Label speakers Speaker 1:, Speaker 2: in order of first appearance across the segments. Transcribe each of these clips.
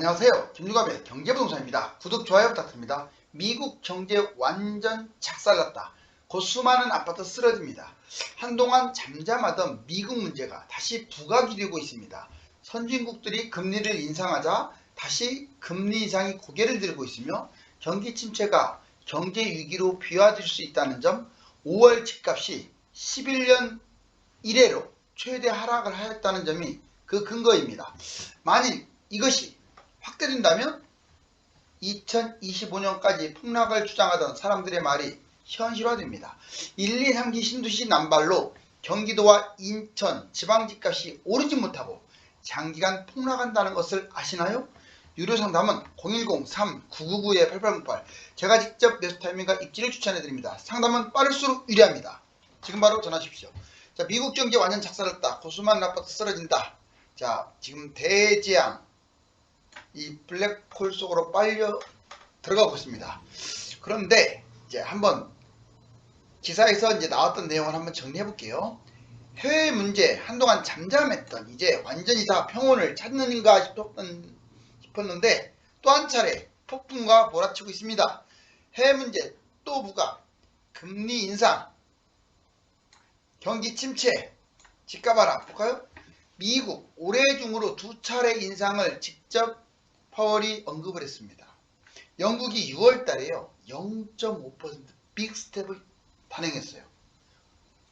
Speaker 1: 안녕하세요. 김유갑의 경제부동산입니다. 구독, 좋아요 부탁드립니다. 미국 경제 완전 착살났다. 곧 수많은 아파트 쓰러집니다. 한동안 잠잠하던 미국 문제가 다시 부각이 되고 있습니다. 선진국들이 금리를 인상하자 다시 금리 인상이 고개를 들고 있으며 경기 침체가 경제 위기로 비화될 수 있다는 점 5월 집값이 11년 이래로 최대 하락을 하였다는 점이 그 근거입니다. 만일 이것이 확대된다면 2025년까지 폭락을 주장하던 사람들의 말이 현실화됩니다. 1, 2, 3기 신도시 난발로 경기도와 인천 지방 집값이 오르지 못하고 장기간 폭락한다는 것을 아시나요? 유료 상담은 010-3999-8808 제가 직접 매수타이밍과 입지를 추천해 드립니다. 상담은 빠를수록 유리합니다. 지금 바로 전화하십시오. 자, 미국 경제 완전 작살났다. 고수만 아파트 쓰러진다. 자, 지금 대재앙 이 블랙홀 속으로 빨려 들어가고 있습니다. 그런데 이제 한번 기사에서 이제 나왔던 내용을 한번 정리해 볼게요. 해외 문제 한동안 잠잠했던 이제 완전히 다 평온을 찾는가 싶었던, 싶었는데 또 한 차례 폭풍과 몰아치고 있습니다. 해외 문제 또 부각, 금리 인상, 경기 침체, 집값 하락 볼까요? 미국 올해 중으로 두 차례 인상을 직접 파월이 언급을 했습니다. 영국이 6월 달에요. 0.5% 빅스텝을 단행했어요.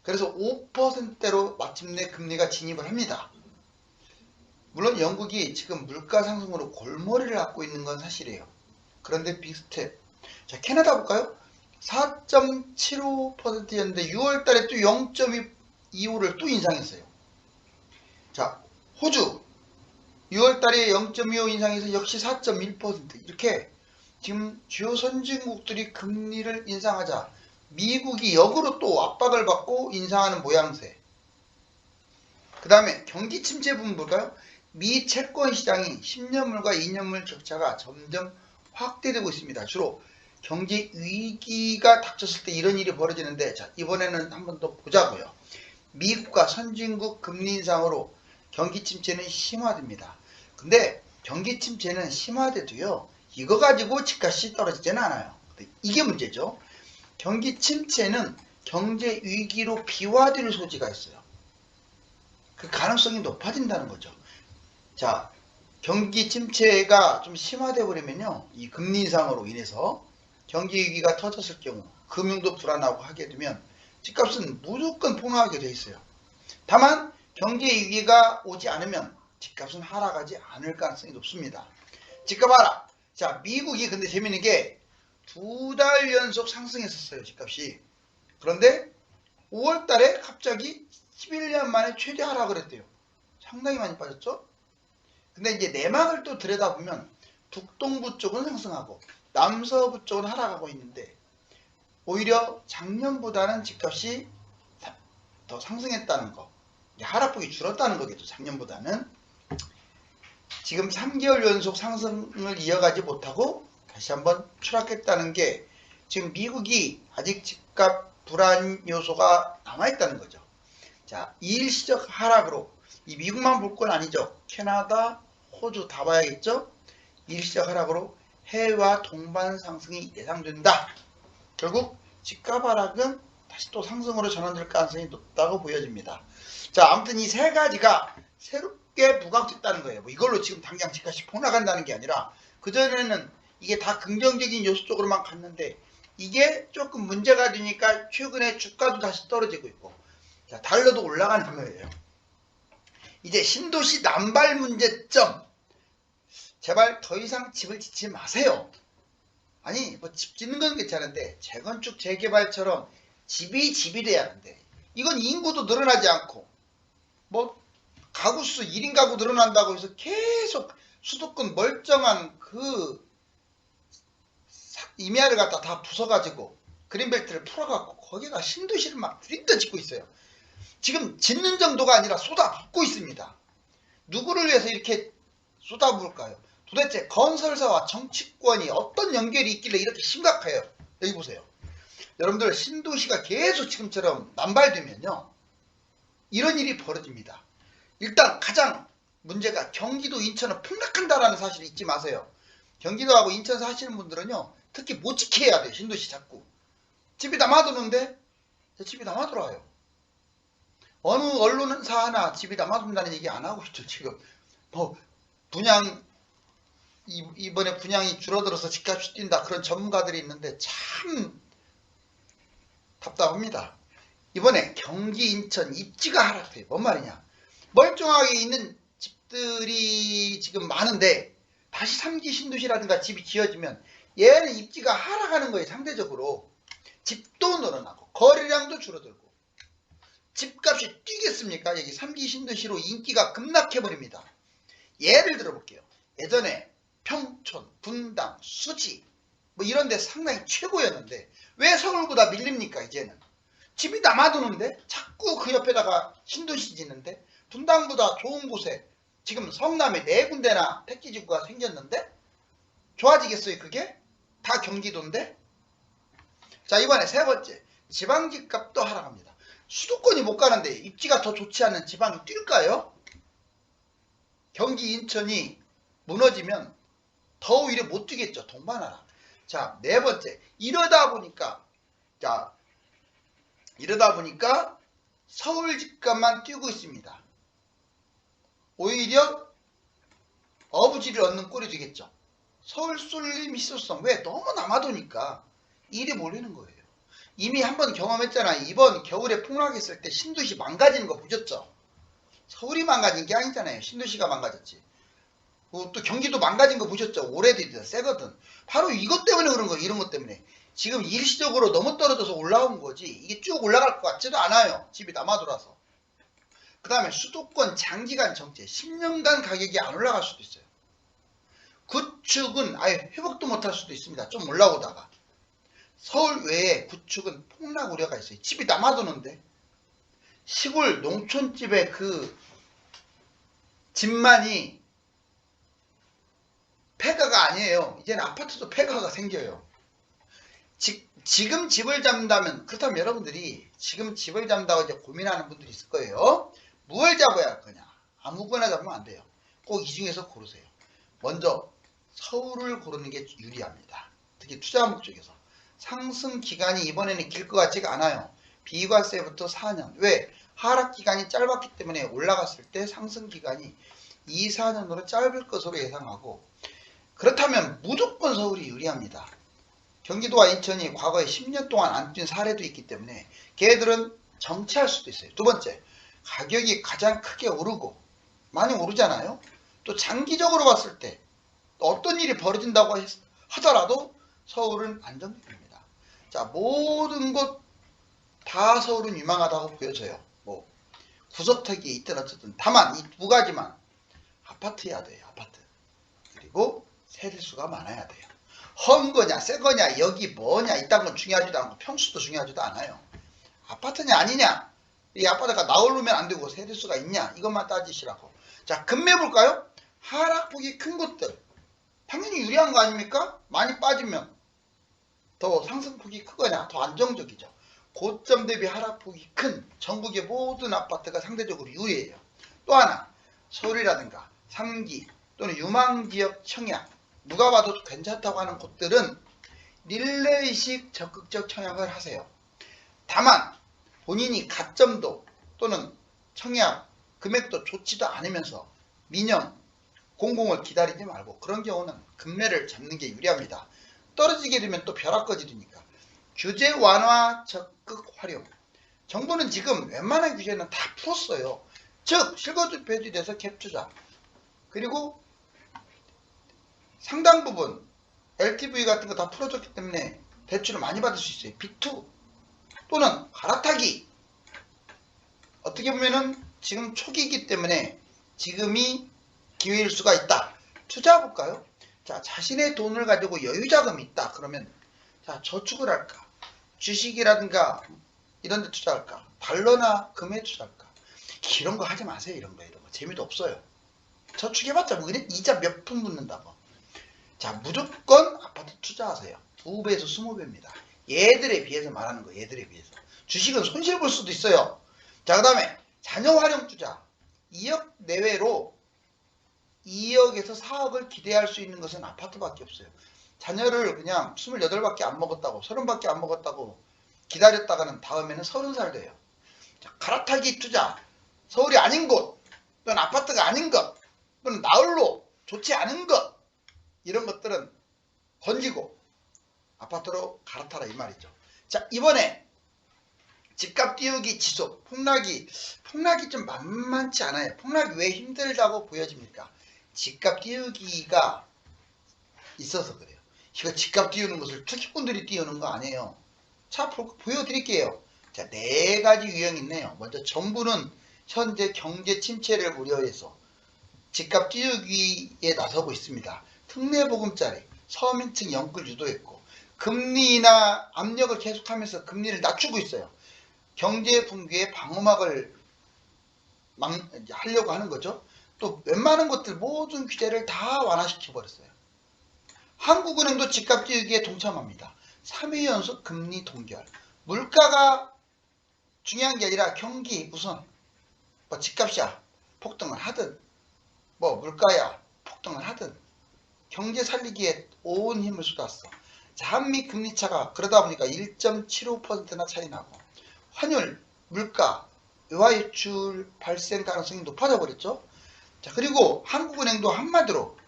Speaker 1: 그래서 5%대로 마침내 금리가 진입을 합니다. 물론 영국이 지금 물가 상승으로 골머리를 앓고 있는 건 사실이에요. 그런데 빅스텝. 자, 캐나다 볼까요? 4.75%였는데 6월 달에 또 0.25를 또 인상했어요. 자, 호주 6월 달에 0.25 인상해서 역시 4.1% 이렇게 지금 주요 선진국들이 금리를 인상하자 미국이 역으로 또 압박을 받고 인상하는 모양새. 그 다음에 경기 침체 부분 볼까요? 미 채권 시장이 10년물과 2년물 격차가 점점 확대되고 있습니다. 주로 경제 위기가 닥쳤을 때 이런 일이 벌어지는데 자 이번에는 한번 더 보자고요. 미국과 선진국 금리 인상으로 경기 침체는 심화됩니다. 근데 경기 침체는 심화돼도요. 이거 가지고 집값이 떨어지지는 않아요. 이게 문제죠. 경기 침체는 경제 위기로 비화될 소지가 있어요. 그 가능성이 높아진다는 거죠. 자, 경기 침체가 좀 심화돼 버리면요. 이 금리 인상으로 인해서 경기 위기가 터졌을 경우 금융도 불안하고 하게 되면 집값은 무조건 폭락하게 돼 있어요. 다만 경제 위기가 오지 않으면 집값은 하락하지 않을 가능성이 높습니다. 집값 하락. 자, 미국이 근데 재밌는 게 두 달 연속 상승했었어요, 집값이. 그런데 5월 달에 갑자기 11년 만에 최대 하락을 했대요. 상당히 많이 빠졌죠? 근데 이제 내막을 또 들여다보면 북동부 쪽은 상승하고 남서부 쪽은 하락하고 있는데 오히려 작년보다는 집값이 더 상승했다는 거. 하락폭이 줄었다는 거겠죠, 작년보다는. 지금 3개월 연속 상승을 이어가지 못하고 다시 한번 추락했다는 게 지금 미국이 아직 집값 불안 요소가 남아있다는 거죠. 자, 일시적 하락으로 이 미국만 볼 건 아니죠. 캐나다, 호주 다 봐야겠죠. 일시적 하락으로 해외와 동반 상승이 예상된다. 결국 집값 하락은 다시 또 상승으로 전환될 가능성이 높다고 보여집니다. 자, 아무튼 이 세 가지가 새 롭게 부각됐다는 거예요. 뭐 이걸로 지금 당장 집값이 폭락한다는 게 아니라 그전에는 이게 다 긍정적인 요소 쪽으로만 갔는데 이게 조금 문제가 되니까 최근에 주가도 다시 떨어지고 있고 자, 달러도 올라가는 거예요. 이제 신도시 난발 문제점 제발 더 이상 집을 짓지 마세요. 아니 뭐 집 짓는 건 괜찮은데 재건축 재개발처럼 집이 집이 돼야 하는데 이건 인구도 늘어나지 않고 뭐 가구수 1인 가구 늘어난다고 해서 계속 수도권 멀쩡한 그 임야를 갖다 다 부숴가지고 그린벨트를 풀어갖고 거기가 신도시를 막 들이떠 짓고 있어요. 지금 짓는 정도가 아니라 쏟아붓고 있습니다. 누구를 위해서 이렇게 쏟아부을까요? 도대체 건설사와 정치권이 어떤 연결이 있길래 이렇게 심각해요? 여기 보세요. 여러분들 신도시가 계속 지금처럼 남발되면요. 이런 일이 벌어집니다. 일단 가장 문제가 경기도 인천은 폭락한다라는 사실 잊지 마세요. 경기도하고 인천 사시는 분들은요. 특히 못 지켜야 돼요. 신도시 자꾸. 집이 남아도는데 집이 남아돌아요. 어느 언론사 하나 집이 남아돈다는 얘기 안 하고 있죠. 지금 뭐 분양 이- 이번에 분양이 줄어들어서 집값이 뛴다 그런 전문가들이 있는데 참 답답합니다. 이번에 경기 인천 입지가 하락돼요. 뭔 말이냐? 멀쩡하게 있는 집들이 지금 많은데 다시 3기 신도시라든가 집이 지어지면 얘는 입지가 하락하는 거예요. 상대적으로 집도 늘어나고 거래량도 줄어들고 집값이 뛰겠습니까? 여기 3기 신도시로 인기가 급락해 버립니다. 예를 들어 볼게요. 예전에 평촌, 분당, 수지 뭐 이런 데 상당히 최고였는데 왜 서울보다 밀립니까 이제는 집이 남아도는데 자꾸 그 옆에다가 신도시 짓는데 분당보다 좋은 곳에 지금 성남에 네 군데나 택지지구가 생겼는데 좋아지겠어요 그게? 다 경기도인데? 자 이번에 세 번째 지방집값도 하락합니다 수도권이 못 가는데 입지가 더 좋지 않은 지방이 뛸까요? 경기 인천이 무너지면 더 오히려 못 뛰겠죠 동반하라 자 네 번째 이러다 보니까 자 이러다 보니까 서울 집값만 뛰고 있습니다. 오히려 어부지를 얻는 꼴이 되겠죠. 서울 쏠림 희소성 왜 너무 남아도니까 일이 몰리는 거예요. 이미 한 번 경험했잖아. 이번 겨울에 폭락했을 때 신도시 망가지는 거 보셨죠? 서울이 망가진 게 아니잖아요. 신도시가 망가졌지. 어, 또 경기도 망가진 거 보셨죠? 오래돼도 세거든. 바로 이것 때문에 그런 거예요. 이런 것 때문에. 지금 일시적으로 너무 떨어져서 올라온 거지 이게 쭉 올라갈 것 같지도 않아요 집이 남아돌아서 그 다음에 수도권 장기간 정체 10년간 가격이 안 올라갈 수도 있어요. 구축은 아예 회복도 못할 수도 있습니다. 좀 올라오다가. 서울 외에 구축은 폭락 우려가 있어요. 집이 남아도는데. 시골 농촌집의 그 집만이 폐가가 아니에요. 이제는 아파트도 폐가가 생겨요. 지, 지금 집을 잡는다면 그렇다면 여러분들이 지금 집을 잡는다고 이제 고민하는 분들이 있을 거예요. 무엇을 잡아야 할 거냐? 아무거나 잡으면 안 돼요. 꼭 이 중에서 고르세요. 먼저 서울을 고르는 게 유리합니다. 특히 투자 목적에서 상승 기간이 이번에는 길 것 같지가 않아요. 비과세부터 4년. 왜? 하락 기간이 짧았기 때문에 올라갔을 때 상승 기간이 2, 4년으로 짧을 것으로 예상하고 그렇다면 무조건 서울이 유리합니다. 경기도와 인천이 과거에 10년 동안 안 뛴 사례도 있기 때문에 걔들은 정체할 수도 있어요. 두 번째, 가격이 가장 크게 오르고 많이 오르잖아요. 또 장기적으로 봤을 때 어떤 일이 벌어진다고 했- 하더라도 서울은 안정적입니다. 자, 모든 곳 다 서울은 유망하다고 보여져요. 뭐 구석택이 있든 어쨌든 다만 이 두 가지만 아파트야 돼요. 아파트. 그리고 세대수가 많아야 돼요. 헌 거냐, 새 거냐, 여기 뭐냐, 이딴 건 중요하지도 않고 평수도 중요하지도 않아요. 아파트냐, 아니냐, 이 아파트가 나오려면 안 되고 세대수가 있냐, 이것만 따지시라고. 자, 금매 볼까요? 하락폭이 큰 곳들. 당연히 유리한 거 아닙니까? 많이 빠지면 더 상승폭이 크거냐, 더 안정적이죠. 고점 대비 하락폭이 큰 전국의 모든 아파트가 상대적으로 유리해요. 또 하나, 서울이라든가 삼기 또는 유망지역 청약, 누가 봐도 괜찮다고 하는 곳들은 릴레이식 적극적 청약을 하세요. 다만 본인이 가점도 또는 청약 금액도 좋지도 않으면서 민영 공공을 기다리지 말고 그런 경우는 금매를 잡는 게 유리합니다. 떨어지게 되면 또 벼락거지니까 규제 완화 적극 활용 정부는 지금 웬만한 규제는 다 풀었어요. 즉 실거주 배제돼서 갭 투자 그리고 상당 부분 LTV 같은 거 다 풀어줬기 때문에 대출을 많이 받을 수 있어요. B2 또는 갈아타기 어떻게 보면은 지금 초기이기 때문에 지금이 기회일 수가 있다. 투자해 볼까요? 자, 자신의 돈을 가지고 여유 자금이 있다. 그러면 자, 저축을 할까? 주식이라든가 이런 데 투자할까? 달러나 금에 투자할까? 이런 거 하지 마세요. 이런 거 이런 거 재미도 없어요. 저축해 봤자 뭐 이래 이자 몇 푼 붙는다고. 자, 무조건 아파트 투자하세요. 두 배에서 스무 배입니다. 얘들에 비해서 말하는 거, 얘들에 비해서. 주식은 손실 볼 수도 있어요. 자, 그 다음에 자녀 활용 투자. 2억 내외로 2억에서 4억을 기대할 수 있는 것은 아파트밖에 없어요. 자녀를 그냥 28밖에 안 먹었다고 30밖에 안 먹었다고 기다렸다가는 다음에는 30살 돼요. 자, 갈아타기 투자 서울이 아닌 곳 또는 아파트가 아닌 것 또는 나홀로 좋지 않은 것 이런 것들은 건지고 아파트로 갈아타라 이 말이죠. 자 이번에 집값 띄우기 지속 폭락이 폭락이 좀 만만치 않아요. 폭락이 왜 힘들다고 보여집니까? 집값 띄우기가 있어서 그래요. 이거 집값 띄우는 것을 투기꾼들이 띄우는 거 아니에요. 자 보- 보여드릴게요. 자 네 가지 유형이 있네요. 먼저 정부는 현재 경제 침체를 우려해서 집값 띄우기에 나서고 있습니다. 특례 보금자리, 서민층 연끌 유도했고 금리나 압력을 계속하면서 금리를 낮추고 있어요. 경제 붕괴의 방어막을 막 하려고 하는 거죠. 또 웬만한 것들 모든 규제를 다 완화시켜 버렸어요. 한국은행도 집값 띄우기에 동참합니다. 3회 연속 금리 동결. 물가가 중요한 게 아니라 경기 우선 뭐 집값이야 폭등을 하든 뭐 물가야 폭등을 하든 경제 살리기에 온 힘을 쏟았어. 자, 한미 금리 차가 그러다 보니까 1.75%나 차이 나고 환율, 물가, 외화 유출 발생 가능성이 높아져 버렸죠. 자, 그리고 한국은행도 한마디로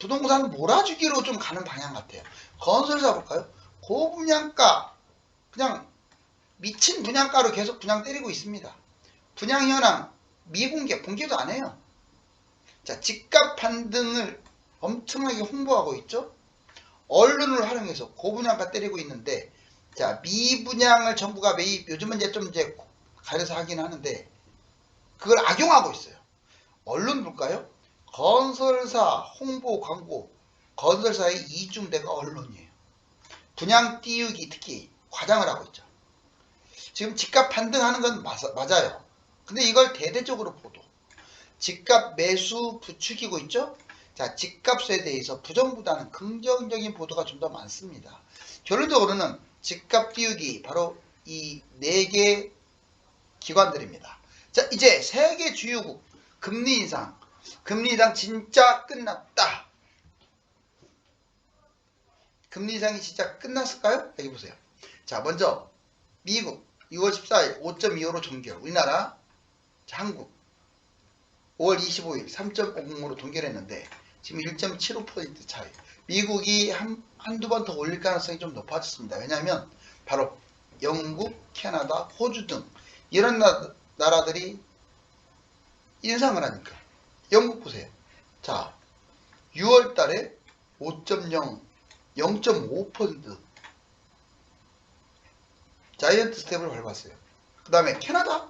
Speaker 1: 부동산 몰아주기로 좀 가는 방향 같아요. 건설사 볼까요? 고분양가 그냥 미친 분양가로 계속 분양 때리고 있습니다. 분양 현황 미공개 공개도 안 해요. 자, 집값 반등을 엄청나게 홍보하고 있죠. 언론을 활용해서 고분양가 때리고 있는데 자, 미분양을 정부가 매입 요즘은 이제 좀 이제 가려서 하긴 하는데 그걸 악용하고 있어요. 언론 볼까요? 건설사 홍보 광고 건설사의 이중대가 언론이에요. 분양 띄우기 특히 과장을 하고 있죠. 지금 집값 반등하는 건 맞아, 맞아요. 근데 이걸 대대적으로 보도. 집값 매수 부추기고 있죠? 자, 집값에 대해서 부정보다는 긍정적인 보도가 좀 더 많습니다. 결론적으로는 집값 띄우기 바로 이 네 개 기관들입니다. 자, 이제 세계 주요국 금리 인상. 금리 인상 진짜 끝났다. 금리 인상이 진짜 끝났을까요? 여기 보세요. 자, 먼저 미국 2월 14일 5.25로 종결. 우리나라 자, 한국 5월 25일 3.50으로 동결했는데 지금 1.75% 차이. 미국이 한, 한두 번 더 올릴 가능성이 좀 높아졌습니다. 왜냐하면 바로 영국, 캐나다, 호주 등 이런 나, 나라들이 인상을 하니까. 영국 보세요. 자, 6월 달에 5.0, 0.5% 자이언트 스텝을 밟았어요. 그 다음에 캐나다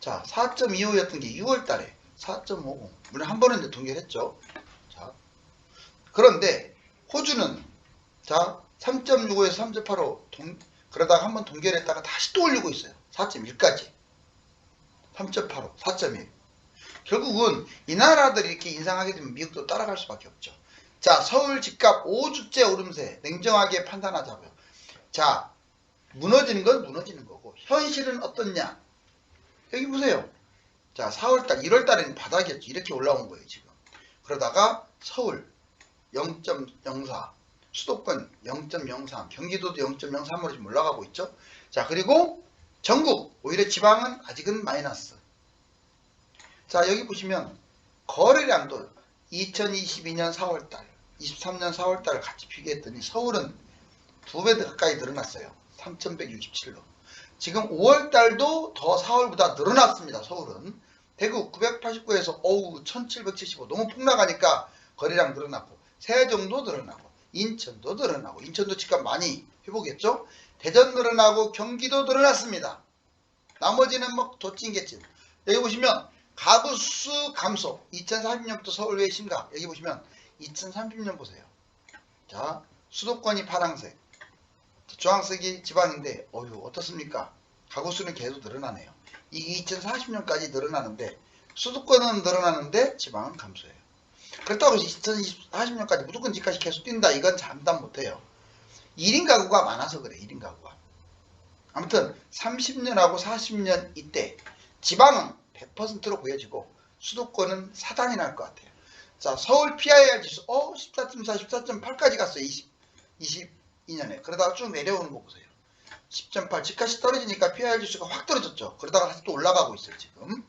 Speaker 1: 자 4.25였던 게 6월 달에 4.50 물론 한 번은 이제 동결했죠. 자 그런데 호주는 자 3.65에서 3.85 동, 그러다가 한 번 동결했다가 다시 또 올리고 있어요. 4.1까지 3.85 4.1 결국은 이 나라들이 이렇게 인상하게 되면 미국도 따라갈 수밖에 없죠. 자 서울 집값 5주째 오름세 냉정하게 판단하자고요. 자 무너지는 건 무너지는 거고 현실은 어떻냐 여기 보세요 자 4월달 1월달에는 바닥이었죠 이렇게 올라온 거예요 지금. 그러다가 서울 0.04 수도권 0.03 경기도도 0.03으로 지금 올라가고 있죠. 자 그리고 전국 오히려 지방은 아직은 마이너스. 자 여기 보시면 거래량도 2022년 4월달 23년 4월달 같이 비교했더니 서울은 두 배 가까이 늘어났어요. 3167로. 지금 5월달도 더 4월보다 늘어났습니다. 서울은. 대구 989에서 어우 1775 너무 폭락하니까 거래량 늘어났고 세종도 늘어나고 인천도 늘어나고 인천도 집값 많이 회복했죠. 대전 늘어나고 경기도 늘어났습니다. 나머지는 뭐 도찐개찐. 여기 보시면 가구 수 감소 2040년부터 서울 외 심각 여기 보시면 2030년 보세요. 자 수도권이 파랑색 주황색이 지방인데 어휴 어떻습니까? 가구 수는 계속 늘어나네요. 이 2040년까지 늘어나는데 수도권은 늘어나는데 지방은 감소해요. 그렇다고 2040년까지 무조건 집값이 계속 뛴다 이건 장담 못해요. 1인 가구가 많아서 그래 1인 가구가. 아무튼 30년하고 40년 이때 지방은 100%로 보여지고 수도권은 사단이 날 것 같아요. 자, 서울 PIR 지수, 어, 14.4, 14.8까지 갔어요. 20, 22년에. 그러다가 쭉 내려오는 거 보세요. 10.8, 집값이 떨어지니까 PIR 지수가 확 떨어졌죠. 그러다가 다시 또 올라가고 있어요, 지금.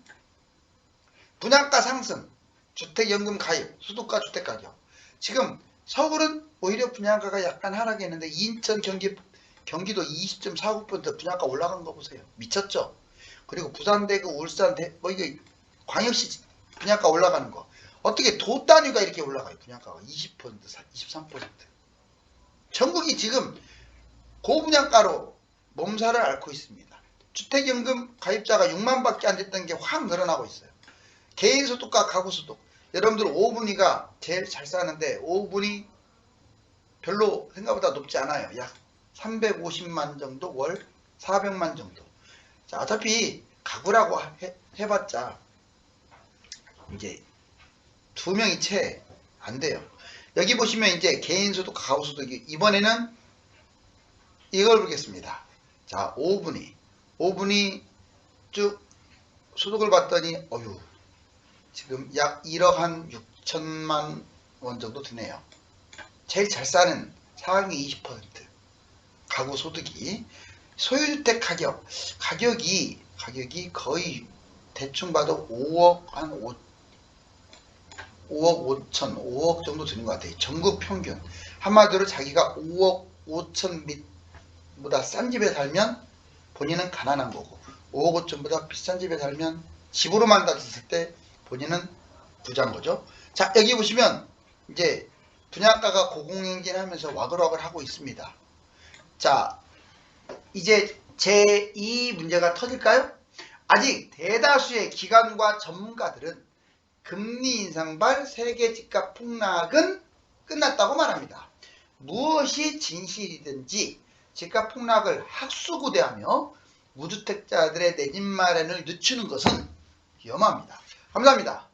Speaker 1: 분양가 상승, 주택연금 가입, 수도가 주택가격. 지금 서울은 오히려 분양가가 약간 하락했는데 인천, 경기, 경기도 20.49% 분양가 올라간 거 보세요. 미쳤죠? 그리고 부산, 대구, 울산, 대, 뭐 이게 광역시 분양가 올라가는 거. 어떻게 도 단위가 이렇게 올라가요? 분양가가 20%, 23%. 전국이 지금 고분양가로 몸살을 앓고 있습니다. 주택연금 가입자가 6만 밖에 안 됐던 게 확 늘어나고 있어요. 개인소득과 가구소득. 여러분들 5분위가 제일 잘 사는데 5분위 별로 생각보다 높지 않아요. 약 350만 정도 월 400만 정도. 자, 어차피 가구라고 해, 해봤자 이제 두 명이 채 안 돼요. 여기 보시면 이제 개인소득, 가구소득이 이번에는 이걸 보겠습니다. 자, 5분위. 5분위 쭉 소득을 봤더니 어유 지금 약 1억 한 6천만 원 정도 드네요. 제일 잘 사는 상위 20% 가구 소득이 소유주택 가격 가격이 가격이 거의 대충 봐도 5억 한 5, 5억 5천 5억 정도 드는 것 같아요. 전국 평균 한마디로 자기가 5억 5천 보다 싼 집에 살면 본인은 가난한 거고 5억 5천보다 비싼 집에 살면 집으로만 다녔을 때 본인은 부자인 거죠. 자 여기 보시면 이제 분양가가 고공행진하면서 와글와글 하고 있습니다. 자 이제 제2 문제가 터질까요? 아직 대다수의 기관과 전문가들은 금리 인상발 세계 집값 폭락은 끝났다고 말합니다. 무엇이 진실이든지 집값 폭락을 학수고대하며 무주택자들의 내집 마련을 늦추는 것은 위험합니다. 감사합니다.